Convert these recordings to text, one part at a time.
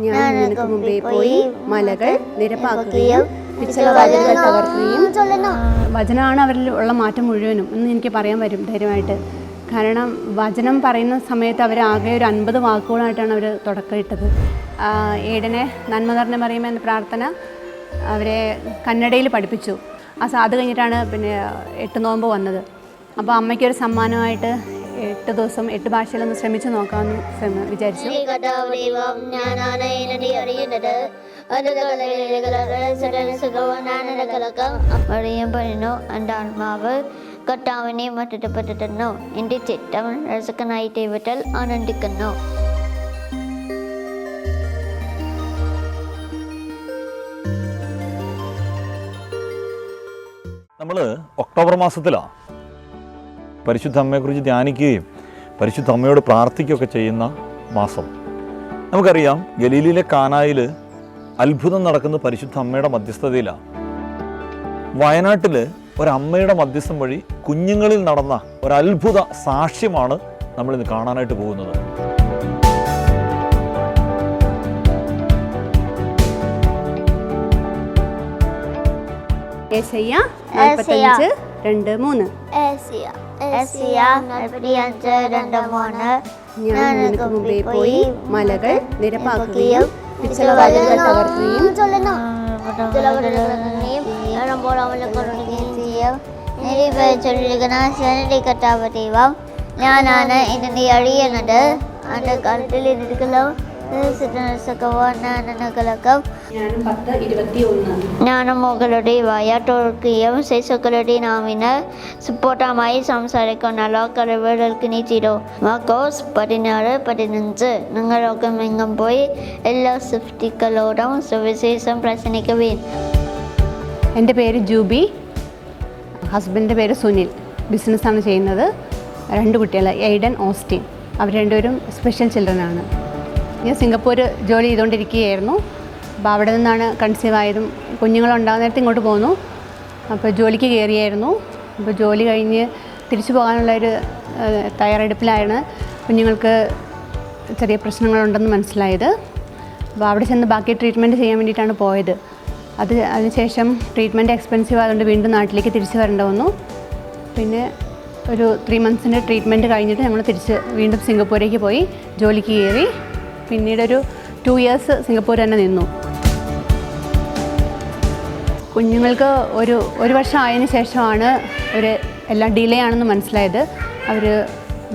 ഞാൻ നിനക്ക് മുമ്പേ പോയി മലകൾ നിരപ്പാക്കുകയും പിച്ചളവാതിലുകൾ തകർക്കുകയും വചനമാണ് അവരിൽ ഉള്ള മാറ്റം മുഴുവനും എന്ന് എനിക്ക് പറയാൻ വരും ധൈര്യമായിട്ട്. കാരണം വചനം പറയുന്ന സമയത്ത് അവർ ആകെ ഒരു അൻപത് വാക്കുകളായിട്ടാണ് അവർ തുടക്കമിട്ടത് ഏടനെ നന്മ നിറഞ്ഞ പറയുമ്പോൾ എന്ന പ്രാർത്ഥന അവരെ കന്നഡയിൽ പഠിപ്പിച്ചു. ആ സാധു അത് കഴിഞ്ഞിട്ടാണ് പിന്നെ എട്ട് നോമ്പ് വന്നത്. അപ്പോൾ അമ്മയ്ക്കൊരു സമ്മാനമായിട്ട് എട്ട് ദിവസം എട്ട് ഭാഷയിലൊന്ന് ശ്രമിച്ചു നോക്കാമെന്ന് ശ്രമ- വിചാരിച്ചു. കഥാവടിവം പറഞ്ഞു എന്റെ ആത്മാവ് കർത്താവിനെ മറ്റിട്ടപ്പെട്ടിട്ടുന്നു എന്റെ ചിറ്റം രസകനായി ദൈവത്തിൽ ആനന്ദിക്കുന്നു. നമ്മൾ ഒക്ടോബർ മാസത്തിലാണ് പരിശുദ്ധ അമ്മയെക്കുറിച്ച് ധ്യാനിക്കുകയും പരിശുദ്ധ അമ്മയോട് പ്രാർത്ഥിക്കുകയൊക്കെ ചെയ്യുന്ന മാസം. നമുക്കറിയാം ഗലീലിലെ കാനായിൽ അത്ഭുതം നടക്കുന്ന പരിശുദ്ധ അമ്മയുടെ മധ്യസ്ഥതയിലാണ് വയനാട്ടിൽ ഒരമ്മയുടെ മധ്യസ്ഥം വഴി കുഞ്ഞുങ്ങളിൽ നടന്ന ഒരത്ഭുത അത്ഭുത സാക്ഷ്യമാണ് നമ്മളിന്ന് കാണാനായിട്ട് പോകുന്നത്. രണ്ട് മൂന്ന്. ഞാൻ നിനക്ക് മുമ്പേ പോയി മലകൾ നിരപ്പാക്കുകയും പിച്ചളവാതിലുകൾ തകർക്കുകയും ദൈവം ഞാനാണ് ഇതിന്റെ അറിയുന്നത് അതിന്റെ കഴുത്തിൽ ഇരിക്കുന്ന പത്ത് ഇരുപത്തി ഒന്ന് ജ്ഞാനമോകളുടെ വയറ്റോർക്കുകയും ശിശുക്കളുടെ നാമിന് സുപ്പോട്ടമായി സംസാരിക്കുന്ന ലോക്കറിവുകൾക്ക് നീച്ചിരോ. മക്കോസ് പതിനാറ് പതിനഞ്ച്. നിങ്ങളൊക്കെ എങ്ങും പോയി എല്ലാ സൃഷ്ടികളോടും സുവിശേഷം പ്രസംഗിക്കുവിൻ. എന്റെ പേര് ജൂബി. ഹസ്ബൻഡിന്റെ പേര് സുനിൽ. ബിസിനസ്സാണ് ചെയ്യുന്നത്. രണ്ട് കുട്ടികൾ എയ്ഡൻ ഓസ്റ്റിൻ. അവർ രണ്ടുപേരും സ്പെഷ്യൽ ചിൽഡ്രനാണ്. ഞാൻ സിംഗപ്പൂർ ജോലി ചെയ്തുകൊണ്ടിരിക്കുകയായിരുന്നു. അപ്പോൾ അവിടെ നിന്നാണ് കൺസീവ് ആയതും കുഞ്ഞുങ്ങളുണ്ടാകുന്ന നേരത്തെ ഇങ്ങോട്ട് പോന്നു. അപ്പോൾ ജോലിക്ക് കയറിയായിരുന്നു. അപ്പോൾ ജോലി കഴിഞ്ഞ് തിരിച്ചു പോകാനുള്ള ഒരു തയ്യാറെടുപ്പിലാണ് കുഞ്ഞുങ്ങൾക്ക് ചെറിയ പ്രശ്നങ്ങളുണ്ടെന്ന് മനസ്സിലായത്. അപ്പോൾ അവിടെ ചെന്ന് ബാക്കി ട്രീറ്റ്മെന്റ് ചെയ്യാൻ വേണ്ടിയിട്ടാണ് പോയത്. അത് അതിനുശേഷം ട്രീറ്റ്മെന്റ് എക്സ്പെൻസീവ് ആയതുകൊണ്ട് വീണ്ടും നാട്ടിലേക്ക് തിരിച്ചു വരേണ്ട വന്നു. പിന്നെ ഒരു ത്രീ മന്ത്സിന്റെ ട്രീറ്റ്മെന്റ് കഴിഞ്ഞിട്ട് ഞങ്ങൾ തിരിച്ച് വീണ്ടും സിംഗപ്പൂരേക്ക് പോയി ജോലിക്ക് കയറി. പിന്നീടൊരു ടു ഇയേഴ്സ് സിംഗപ്പൂർ തന്നെ നിന്നു. കുഞ്ഞുങ്ങൾക്ക് ഒരു ഒരു വർഷം ആയതിനു ശേഷമാണ് ഒരു എല്ലാം ഡിലേ ആണെന്ന് മനസ്സിലായത്. അവർ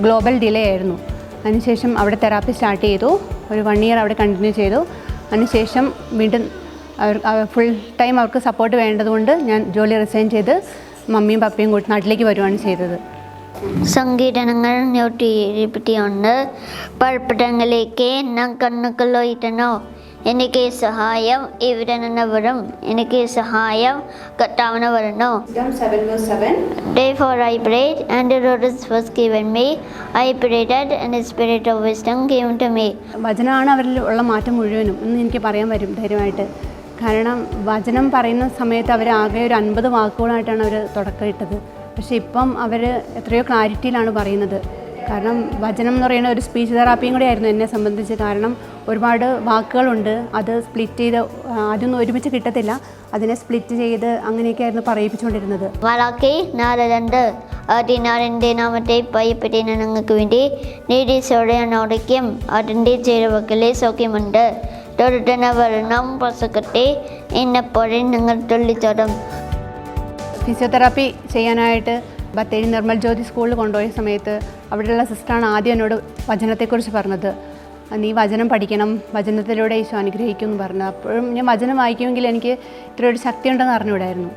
ഗ്ലോബൽ ഡിലേ ആയിരുന്നു. അതിനുശേഷം അവിടെ തെറാപ്പി സ്റ്റാർട്ട് ചെയ്തു. ഒരു വൺ ഇയർ അവിടെ കണ്ടിന്യൂ ചെയ്തു. അതിനുശേഷം വീണ്ടും അവർ ഫുൾ ടൈം അവർക്ക് സപ്പോർട്ട് വേണ്ടതുകൊണ്ട് ഞാൻ ജോലി റിസൈൻ ചെയ്ത് മമ്മിയും പപ്പയും കൂട്ടി നാട്ടിലേക്ക് വരുവാണ് ചെയ്തത്. സംഗീതങ്ങൾ നൂറ്റി ഇരുപത്തിയൊന്ന് നാം ഞാൻ കണ്ണുകളോയിട്ടനോ എനിക്ക് സഹായം ഇവിടെ നിന്ന് വരും എനിക്ക് സഹായം കർത്താവിന് വരണോ? Therefore I prayed, and the Lord was me. I prayed, and the spirit of wisdom came to me. വചനമാണ് അവരിൽ ഉള്ള മാറ്റം മുഴുവനും എന്ന് എനിക്ക് പറയാൻ വരും ധൈര്യമായിട്ട്. കാരണം വചനം പറയുന്ന സമയത്ത് അവർ ആകെ ഒരു അൻപത് വാക്കുകളായിട്ടാണ് അവർ തുടക്കമിട്ടത് പക്ഷേ ഇപ്പം അവർ എത്രയോ ക്ലാരിറ്റിയിലാണ് പറയുന്നത്. കാരണം വചനം എന്ന് പറയുന്ന ഒരു സ്പീച്ച് തെറാപ്പിയും കൂടി ആയിരുന്നു എന്നെ സംബന്ധിച്ച്. കാരണം ഒരുപാട് വാക്കുകളുണ്ട്. അത് സ്പ്ലിറ്റ് ചെയ്ത് അതൊന്നും ഒരുമിച്ച് കിട്ടത്തില്ല. അതിനെ സ്പ്ലിറ്റ് ചെയ്ത് അങ്ങനെയൊക്കെയായിരുന്നു പറയിപ്പിച്ചുകൊണ്ടിരുന്നത്. മലാക്കി നാല് രണ്ട് എന്റെ നാമത്തെ പയ്യപ്പറ്റി നിങ്ങൾക്ക് വേണ്ടി നീരീശോടെ നോടിക്കും അതിന്റെ ചേരുവക്കലെ സൗഖ്യമുണ്ട്. തൊടുത്തന വരണം പ്രസക്കട്ടെ എന്നെപ്പോഴും നിങ്ങൾ തുള്ളിച്ചോടും. ഫിസിയോതെറാപ്പി ചെയ്യാനായിട്ട് ബത്തേരി നിർമ്മൽ ജ്യോതി സ്കൂളിൽ കൊണ്ടുപോയ സമയത്ത് അവിടെയുള്ള സിസ്റ്ററാണ് ആദ്യം എന്നോട് വചനത്തെക്കുറിച്ച് പറഞ്ഞത്. നീ വചനം പഠിക്കണം വചനത്തിലൂടെ ഈശോ അനുഗ്രഹിക്കും എന്ന് പറഞ്ഞു. അപ്പോഴും ഞാൻ വചനം വായിക്കുമെങ്കിൽ എനിക്ക് ഇത്ര ഒരു ശക്തി ഉണ്ടെന്ന് അറിഞ്ഞുകൂടായിരുന്നു.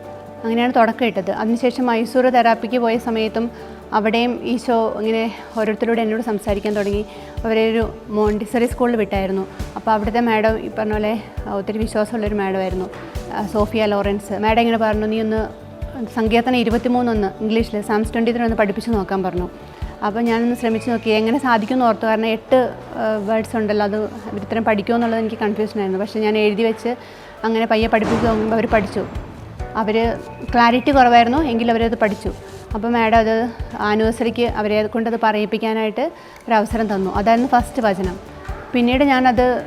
അങ്ങനെയാണ് തുടക്കം ഇട്ടത്. അതിനുശേഷം മൈസൂർ തെറാപ്പിക്ക് പോയ സമയത്തും അവിടെയും ഈശോ ഇങ്ങനെ ഓരോരുത്തരോട് എന്നോട് സംസാരിക്കാൻ തുടങ്ങി. അവരെ ഒരു മോണ്ടിസറി സ്കൂളിൽ വിട്ടായിരുന്നു. അപ്പോൾ അവിടുത്തെ മാഡം ഈ പറഞ്ഞ പോലെ ഒത്തിരി വിശ്വാസമുള്ളൊരു മാഡമായിരുന്നു. Sophia Lawrence. മാഡം ഇങ്ങനെ പറഞ്ഞു നീ ഒന്ന് സങ്കീർത്തനം ഇരുപത്തിമൂന്നൊന്ന് ഇംഗ്ലീഷിൽ സാംസ് ട്വന്റി ത്രീ ഒന്ന് പഠിപ്പിച്ച് നോക്കാൻ പറഞ്ഞു. അപ്പോൾ ഞാനൊന്ന് ശ്രമിച്ച് നോക്കി. എങ്ങനെ സാധിക്കുമെന്ന് ഓർത്തു. കാരണം എട്ട് വേർഡ്സ് ഉണ്ടല്ലോ. അത് ഇത്രയും പഠിക്കുമോ എന്നുള്ളത് എനിക്ക് കൺഫ്യൂഷൻ ആയിരുന്നു. പക്ഷേ ഞാൻ എഴുതി വെച്ച് അങ്ങനെ പയ്യെ പഠിപ്പിച്ച് നോക്കുമ്പോൾ അവർ പഠിച്ചു. അവർ ക്ലാരിറ്റി കുറവായിരുന്നു. എങ്കിലും അവരത് പഠിച്ചു. അപ്പോൾ മാഡം അത് ആനിവേഴ്സറിക്ക് അവരെ കൊണ്ടത് പറയിപ്പിക്കാനായിട്ട് ഒരു അവസരം തന്നു. അതായിരുന്നു ഫസ്റ്റ് വചനം. പിന്നീട് ഞാനത്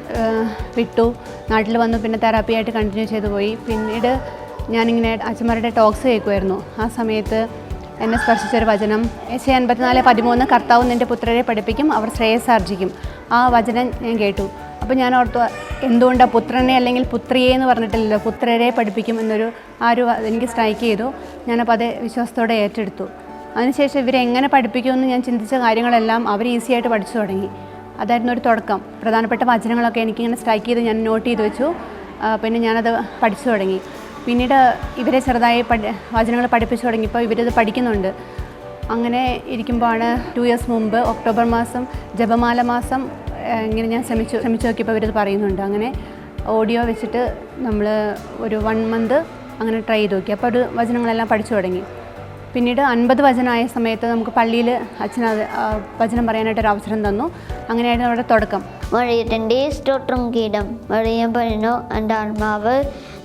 വിട്ടു. നാട്ടിൽ വന്നു. പിന്നെ തെറാപ്പിയായിട്ട് കണ്ടിന്യൂ ചെയ്തു പോയി. പിന്നീട് ഞാനിങ്ങനെ അച്ഛന്മാരുടെ ടോക്സ് കേൾക്കുമായിരുന്നു ആ സമയത്ത് എന്നെ സ്പർശിച്ചൊരു വചനം എസ് എൺപത്തിനാല് പതിമൂന്ന് കർത്താവ് നിന്റെ പുത്രരെ പഠിപ്പിക്കും അവർ ശ്രേയസാർജിക്കും ആ വചനം ഞാൻ കേട്ടു. അപ്പോൾ ഞാൻ ഓർത്തു എന്തുകൊണ്ടാണ് പുത്രനെ അല്ലെങ്കിൽ പുത്രിയെ എന്ന് പറഞ്ഞിട്ടില്ലല്ലോ പുത്രരെ പഠിപ്പിക്കും എന്നൊരു ആ ഒരു എനിക്ക് സ്ട്രൈക്ക് ചെയ്തു. ഞാനപ്പോൾ അത് വിശ്വാസത്തോടെ ഏറ്റെടുത്തു. അതിനുശേഷം ഇവരെ എങ്ങനെ പഠിപ്പിക്കുമെന്ന് ഞാൻ ചിന്തിച്ച കാര്യങ്ങളെല്ലാം അവർ ഈസി ആയിട്ട് പഠിച്ചു തുടങ്ങി. അതായിരുന്നു ഒരു തുടക്കം. പ്രധാനപ്പെട്ട വചനങ്ങളൊക്കെ എനിക്കിങ്ങനെ സ്ട്രൈക്ക് ചെയ്ത് ഞാൻ നോട്ട് ചെയ്ത് വെച്ചു. പിന്നെ ഞാനത് പഠിച്ചു തുടങ്ങി. പിന്നീട് ഇവരെ ചെറുതായി പഠി വചനങ്ങൾ പഠിപ്പിച്ചു തുടങ്ങിയപ്പോൾ ഇവരിത് പഠിക്കുന്നുണ്ട്. അങ്ങനെ ഇരിക്കുമ്പോഴാണ് ടു ഇയേഴ്സ് മുമ്പ് ഒക്ടോബർ മാസം ജപമാല മാസം ഇങ്ങനെ ഞാൻ ശ്രമിച്ചു ശ്രമിച്ചു നോക്കിയപ്പോൾ ഇവരിത് പറയുന്നുണ്ട്. അങ്ങനെ ഓഡിയോ വെച്ചിട്ട് നമ്മൾ ഒരു വൺ മന്ത് അങ്ങനെ ട്രൈ ചെയ്ത് നോക്കി. അപ്പോൾ ഒരു വചനങ്ങളെല്ലാം പഠിച്ചു തുടങ്ങി. പിന്നീട് അൻപത് വചനമായ സമയത്ത് നമുക്ക് പള്ളിയിൽ അച്ഛൻ പറയാനായിട്ട് വചനം പറയാനായിട്ടൊരു അവസരം തന്നു. അങ്ങനെയായിരുന്നു അവിടെ തുടക്കം. മറിയത്തിന്റെ സ്തോത്രം കീടം മറിയം പറഞ്ഞു എന്റെ ആത്മാവ്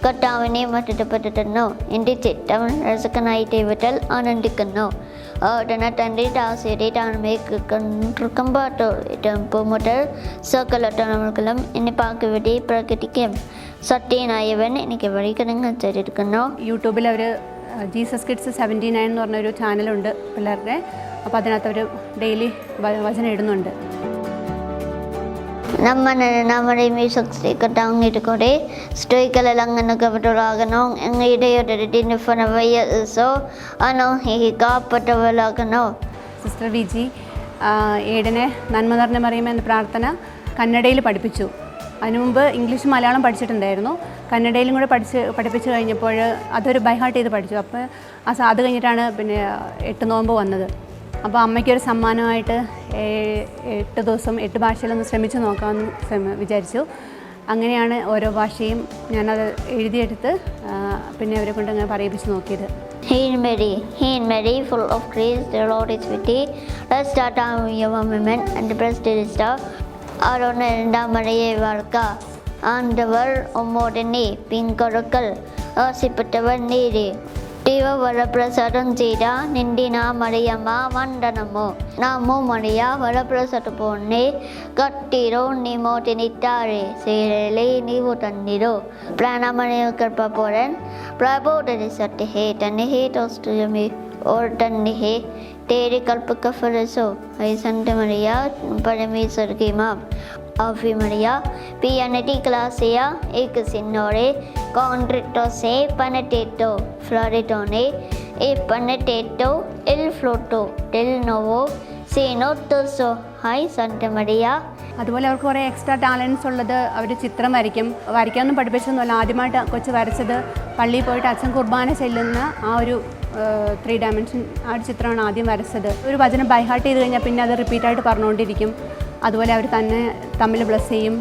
കർത്താവിനെ മറ്റിട്ടപ്പെട്ടിരുന്നു എന്റെ ചിത്തം രസകനായി ദൈവത്തിൽ ആനന്ദിക്കുന്നു. ഉടനെ തന്റെ ദാസിയുടെ പാട്ടോ ഇട്ടം മുതൽ സകല തലമുറകളും എന്നെ പാക്കുവടി പ്രകടിക്കും സത്യനായവൻ എനിക്ക് വഴി കിടങ്ങ് ചെയ്തിരിക്കുന്നു യൂട്യൂബിൽ അവർ ജീസസ് കിഡ്സ് സെവന്റി നയൻ എന്ന് പറഞ്ഞൊരു ചാനലുണ്ട് പിള്ളേരുടെ. അപ്പോൾ അതിനകത്ത് അവർ ഡെയിലി വചനം ഇടുന്നുണ്ട്. ನಮ್ಮ നമ്മുടെ മ്യൂസിക് കട്ടാങ്ങിട്ട് കൂടെ സ്ത്രീകളെല്ലാം കപടരാകണോ ഇടയുടെ ഫനവയ സോ അനോ കാപ്പട്ടവലാകണോ സിസ്റ്റർ വിജി ആ, ഏടനെ നന്മ നിറഞ്ഞ മറിയുമ എന്ന പ്രാർത്ഥന കന്നഡയിൽ പഠിപ്പിച്ചു അതിനു മുമ്പ് ഇംഗ്ലീഷ് മലയാളം പഠിച്ചിട്ടുണ്ടായിരുന്നു കന്നഡയിലും കൂടെ പഠിച്ച് പഠിപ്പിച്ച് കഴിഞ്ഞപ്പോൾ അതൊരു ബൈഹാർട്ട് ചെയ്ത് പഠിച്ചു അപ്പോൾ ആ സ- അത് കഴിഞ്ഞിട്ടാണ് പിന്നെ എട്ട് നോമ്പ് വന്നത് അപ്പോൾ അമ്മയ്ക്കൊരു സമ്മാനമായിട്ട് എട്ട് ദിവസം എട്ട് ഭാഷയിലൊന്ന് ശ്രമിച്ചു നോക്കാമെന്ന് വിചാരിച്ചു. അങ്ങനെയാണ് ഓരോ ഭാഷയും ഞാനത് എഴുതിയെടുത്ത് പിന്നെ അവരെ കൊണ്ട് അങ്ങനെ പറയിപ്പിച്ച് നോക്കിയത്. He and Mary, he and Mary, full രണ്ടാം മഴയെ വാർക്ക ആണ്ടവർ ഒമ്മോടനെ പിൻകൊടുക്കൽ. ആശിപ്പെട്ടവർ നേരെ. వరప్రసాదం చీర నిండిన మరియమ్మ వందనము నాము మరియ వరప్రసాద పొన్ని కట్టిరో నిమో తినిత్తారే సేరలే నీవు తన్నిరో ప్రాణమణి కృప పొరన్ ప్రబోధని సత్తి హే తన్ని హే తోస్తుయమి ఓర్ తన్ని హే तेरे कल्प का फरसो ऐसंत मरिया परमेश्वर की माँ Ave Maria, pianeti clasia, एक signore, contrito se paneteto, floritone, e paneteto, il floto, del novo, sino toso, hai Santa Maria, അതുപോലെ അവർക്ക് കുറേ എക്സ്ട്രാ ടാലൻസ് ഉള്ളത് അവർ ചിത്രം വരയ്ക്കും. വരയ്ക്കാനൊന്നും പഠിപ്പിച്ചൊന്നുമല്ല. ആദ്യമായിട്ട് കൊച്ചു വരച്ചത് പള്ളിയിൽ പോയിട്ട് അച്ഛൻ കുർബാന ചെല്ലുന്ന ആ ഒരു ത്രീ ഡയമെൻഷൻ ആ ഒരു ചിത്രമാണ് ആദ്യം വരച്ചത്. ഒരു വചനം ബൈഹാർട്ട് ചെയ്ത് കഴിഞ്ഞാൽ പിന്നെ അത് റിപ്പീറ്റായിട്ട് പറഞ്ഞുകൊണ്ടിരിക്കും. അതുപോലെ അവർ തന്നെ തമ്മിൽ ബ്ലസ് ചെയ്യും.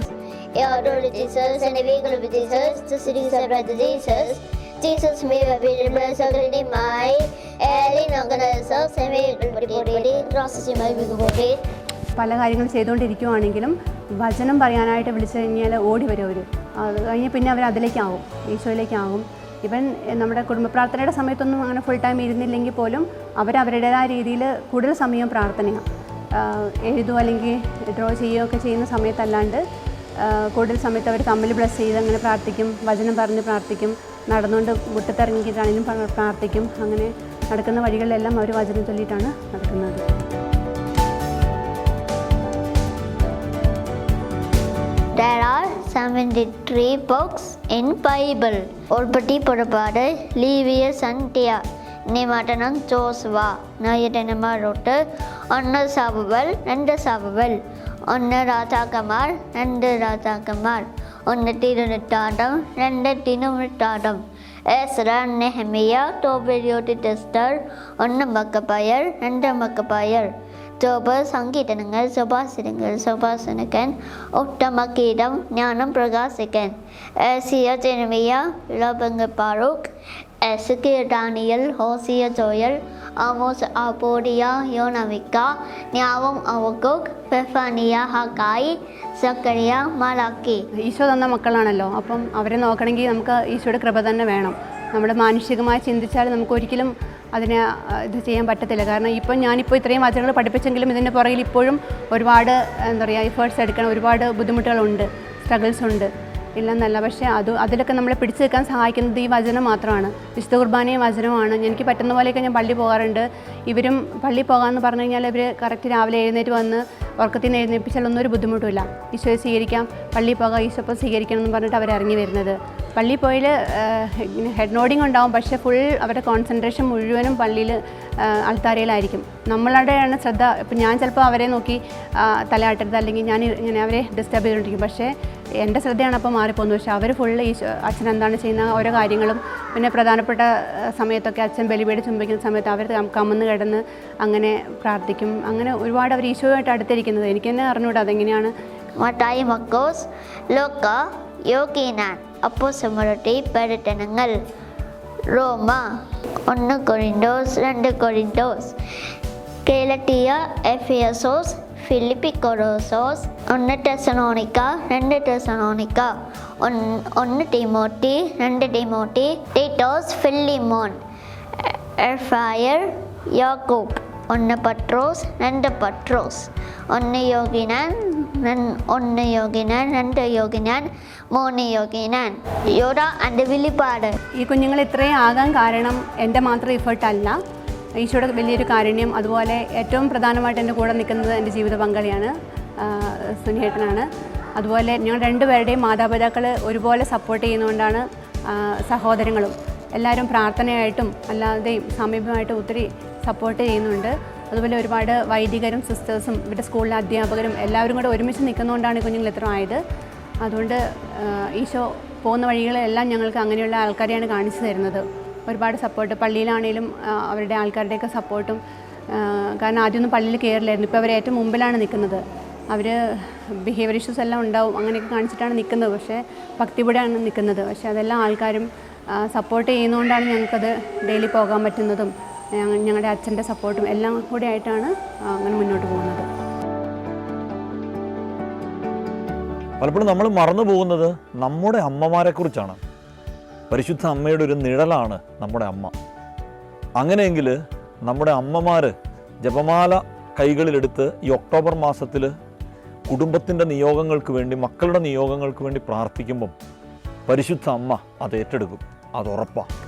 Jesus may have been my in my big body. പല കാര്യങ്ങൾ ചെയ്തുകൊണ്ടിരിക്കുവാണെങ്കിലും വചനം പറയാനായിട്ട് വിളിച്ചു കഴിഞ്ഞാൽ ഓടി വരും അവർ അത് കഴിഞ്ഞ് പിന്നെ അവർ അതിലേക്കാവും ഈശോയിലേക്കാവും. ഇവൻ നമ്മുടെ കുടുംബ പ്രാർത്ഥനയുടെ സമയത്തൊന്നും അങ്ങനെ ഫുൾ ടൈം ഇരുന്നില്ലെങ്കിൽ പോലും അവരവരുടേതായ രീതിയിൽ കൂടുതൽ സമയം പ്രാർത്ഥനയാണ് എഴുതുകയോ അല്ലെങ്കിൽ ഡ്രോ ചെയ്യുകയൊക്കെ ചെയ്യുന്ന സമയത്തല്ലാണ്ട് കൂടുതൽ സമയത്ത് അവർ തമ്മിൽ ബ്ലസ് ചെയ്ത് അങ്ങനെ പ്രാർത്ഥിക്കും വചനം പറഞ്ഞ് പ്രാർത്ഥിക്കും നടന്നുകൊണ്ട് മുട്ടത്തിറങ്ങിയിട്ടാണെങ്കിലും പ്ര- പ്രാർത്ഥിക്കും അങ്ങനെ നടക്കുന്ന വഴികളിലെല്ലാം അവർ വചനം ചൊല്ലിയിട്ടാണ് നടക്കുന്നത് There are 73 books in Bible. ને மாட்டணும் ஜோஸ்வா ஞாயிற்றுக்கிழமை ரோட்டு ஒன்று சாபுவல் ரெண்டு சாபுவல் ஒன்று ராஜாக்குமார் ரெண்டு ராஜாக்குமார் ஒன்று திருநிட்டாட்டம் ரெண்டு திருநிட்டாட்டம் ஏசரா நெஹமியா டோபெரியோட்டி டெஸ்டர் ஒன்று மக்கப்பாயர் ரெண்டு மக்கப்பாயர் ஜோப சங்கீதனங்கள் சுபாசிதங்கள் சுபாசனகன். உத்தம கீதம் ஞானம் பிரகாசிகன். ஏசியா ஜெனமியா லபங்க Baruch. Baruch എസ്കി Daniel Hosea Joel Amos Obadiah യോനവിക്ക ന്യാവം Habakkuk Zephaniah Haggai Zechariah Malachi Isho തന്ന മക്കളാണല്ലോ. അപ്പം അവരെ നോക്കണമെങ്കിൽ നമുക്ക് ഈശോയുടെ കൃപ തന്നെ വേണം. നമ്മൾ മാനുഷികമായി ചിന്തിച്ചാൽ നമുക്ക് ഒരിക്കലും അതിനെ ഇത് ചെയ്യാൻ പറ്റത്തില്ല. കാരണം ഇപ്പം ഞാനിപ്പോൾ ഇത്രയും വചനങ്ങൾ പഠിപ്പിച്ചെങ്കിലും ഇതിന്റെ പുറകിൽ ഇപ്പോഴും ഒരുപാട് എന്താ പറയുക എഫേർട്സ് എടുക്കണം. ഒരുപാട് ബുദ്ധിമുട്ടുകളുണ്ട് സ്ട്രഗിൾസ് ഉണ്ട്. ഇല്ലെന്നല്ല. പക്ഷേ അത് അതിലൊക്കെ നമ്മളെ പിടിച്ചു നിൽക്കാൻ സഹായിക്കുന്നത് ഈ വചനം മാത്രമാണ്. വിശുദ്ധ കുർബാനയും വചനമാണ് എനിക്ക് പറ്റുന്ന പോലെയൊക്കെ ഞാൻ പള്ളി പോകാറുണ്ട്. ഇവരും പള്ളി പോകാമെന്ന് പറഞ്ഞു കഴിഞ്ഞാൽ ഇവർ കറക്റ്റ് രാവിലെ എഴുന്നേറ്റ് വന്ന് ഉറക്കത്തിൽ നിന്ന് എഴുന്നേൽപ്പിച്ചാലൊന്നും ഒരു ബുദ്ധിമുട്ടില്ല ഈശോയെ സ്വീകരിക്കാം. പള്ളി പോകാം. ഈശോപ്പം സ്വീകരിക്കണം എന്ന് പറഞ്ഞിട്ട് അവർ ഇറങ്ങി വരുന്നത്. പള്ളി പോയിൽ ഹെഡ് നോഡിങ് ഉണ്ടാവും. പക്ഷേ ഫുൾ അവരുടെ കോൺസെൻട്രേഷൻ മുഴുവനും പള്ളിയിൽ അൾത്താരയിലായിരിക്കും നമ്മളുടെയാണ് ശ്രദ്ധ. ഇപ്പം ഞാൻ ചിലപ്പോൾ അവരെ നോക്കി തലയാട്ടരുത് അല്ലെങ്കിൽ ഞാൻ ഇങ്ങനെ അവരെ ഡിസ്റ്റർബ് ചെയ്തുകൊണ്ടിരിക്കും. പക്ഷേ എന്റെ ശ്രദ്ധയാണ് അപ്പോൾ മാറിപ്പോകുന്നത്. പക്ഷേ അവർ ഫുൾ ഈ അച്ഛൻ എന്താണ് ചെയ്യുന്ന ഓരോ കാര്യങ്ങളും പിന്നെ പ്രധാനപ്പെട്ട സമയത്തൊക്കെ അച്ഛൻ ബലിപീഠ ചുംബിക്കുന്ന സമയത്ത് അവർ കമന്ന് കിടന്ന് അങ്ങനെ പ്രാർത്ഥിക്കും. അങ്ങനെ ഒരുപാട് അവർ ഈശോയുമായിട്ട് അടുത്തിരിക്കുന്നത്. എനിക്ക് തന്നെ അറിഞ്ഞുകൂടാ അതെങ്ങനെയാണ്. മത്തായി മക്കോസ് ലോക്ക യോഗീനാൻ அப்போசங்களுடைய பிரகடனங்கள் ரோமா ஒன்று கொரிண்டோஸ் ரெண்டு கொரிண்டோஸ் கேலட்டியா எஃபியசோஸ் ஃபிலிப்பி கொரோசோஸ் ஒன்று டெசனோனிக்கா ரெண்டு டெசனோனிக்கா ஒன் ஒன்று டிமோட்டி ரெண்டு டிமோட்டி டிட்டோஸ் ஃபில்லிமோன் எஃபயர் யாக்கூப் ஒன்று பட்ரோஸ் ரெண்டு பட்ரோஸ் ഒന്ന് യോഗിനാൻ ഒന്ന് യോഗിനാൻ രണ്ട് യോഗിനാൻ മൂന്ന് യോഗിനാൻ യോട എന്റെ വിളിപ്പാട്. ഈ കുഞ്ഞുങ്ങൾ ഇത്രയും ആകാൻ കാരണം എന്റെ മാത്രം ഇഫേർട്ടല്ല ഈശോയുടെ വലിയൊരു കാരുണ്യം അതുപോലെ ഏറ്റവും പ്രധാനമായിട്ട് എന്റെ കൂടെ നിൽക്കുന്നത് എന്റെ ജീവിത പങ്കാളിയാണ് സുനിയേട്ടനാണ്. അതുപോലെ ഞങ്ങൾ രണ്ടുപേരുടെയും മാതാപിതാക്കൾ ഒരുപോലെ സപ്പോർട്ട് ചെയ്യുന്നതുകൊണ്ടാണ് സഹോദരങ്ങളും എല്ലാവരും പ്രാർത്ഥനയായിട്ടും അല്ലാതെയും സമീപമായിട്ടും ഒത്തിരി സപ്പോർട്ട് ചെയ്യുന്നുണ്ട്. അതുപോലെ ഒരുപാട് വൈദികരും സിസ്റ്റേഴ്സും ഇവരുടെ സ്കൂളിലെ അധ്യാപകരും എല്ലാവരും കൂടെ ഒരുമിച്ച് നിൽക്കുന്നതുകൊണ്ടാണ് കുഞ്ഞുങ്ങൾ ഇത്ര ആയത്. അതുകൊണ്ട് ഈശോ പോകുന്ന വഴികളെല്ലാം ഞങ്ങൾക്ക് അങ്ങനെയുള്ള ആൾക്കാരെയാണ് കാണിച്ചു തരുന്നത്. ഒരുപാട് സപ്പോർട്ട് പള്ളിയിലാണേലും അവരുടെ ആൾക്കാരുടെയൊക്കെ സപ്പോർട്ടും കാരണം ആദ്യമൊന്നും പള്ളിയിൽ കയറില്ലായിരുന്നു. ഇപ്പോൾ അവർ ഏറ്റവും മുമ്പിലാണ് നിൽക്കുന്നത്. അവർ ബിഹേവിയർ ഇഷ്യൂസ് എല്ലാം ഉണ്ടാവും അങ്ങനെയൊക്കെ കാണിച്ചിട്ടാണ് നിൽക്കുന്നത്. പക്ഷേ ഭക്തിപൂടെയാണ് നിൽക്കുന്നത്. പക്ഷേ അതെല്ലാം ആൾക്കാരും സപ്പോർട്ട് ചെയ്യുന്നതുകൊണ്ടാണ് ഞങ്ങൾക്കത് ഡെയിലി പോകാൻ പറ്റുന്നതും ഞങ്ങളുടെ അച്ഛന്റെ സപ്പോർട്ടും എല്ലാം കൂടെ ആയിട്ടാണ് അങ്ങനെ മുന്നോട്ട് പോകുന്നത്. പലപ്പോഴും നമ്മൾ മറന്നു പോകുന്നത് നമ്മുടെ അമ്മമാരെക്കുറിച്ചാണ് പരിശുദ്ധ അമ്മയുടെ ഒരു നിഴലാണ് നമ്മുടെ അമ്മ. അങ്ങനെയെങ്കിൽ നമ്മുടെ അമ്മമാർ ജപമാല കൈകളിലെടുത്ത് ഈ ഒക്ടോബർ മാസത്തിൽ കുടുംബത്തിന്റെ നിയോഗങ്ങൾക്ക് വേണ്ടി മക്കളുടെ നിയോഗങ്ങൾക്ക് വേണ്ടി പ്രാർത്ഥിക്കുമ്പം പരിശുദ്ധ അമ്മ അത് ഏറ്റെടുക്കും. അത് ഉറപ്പാണ്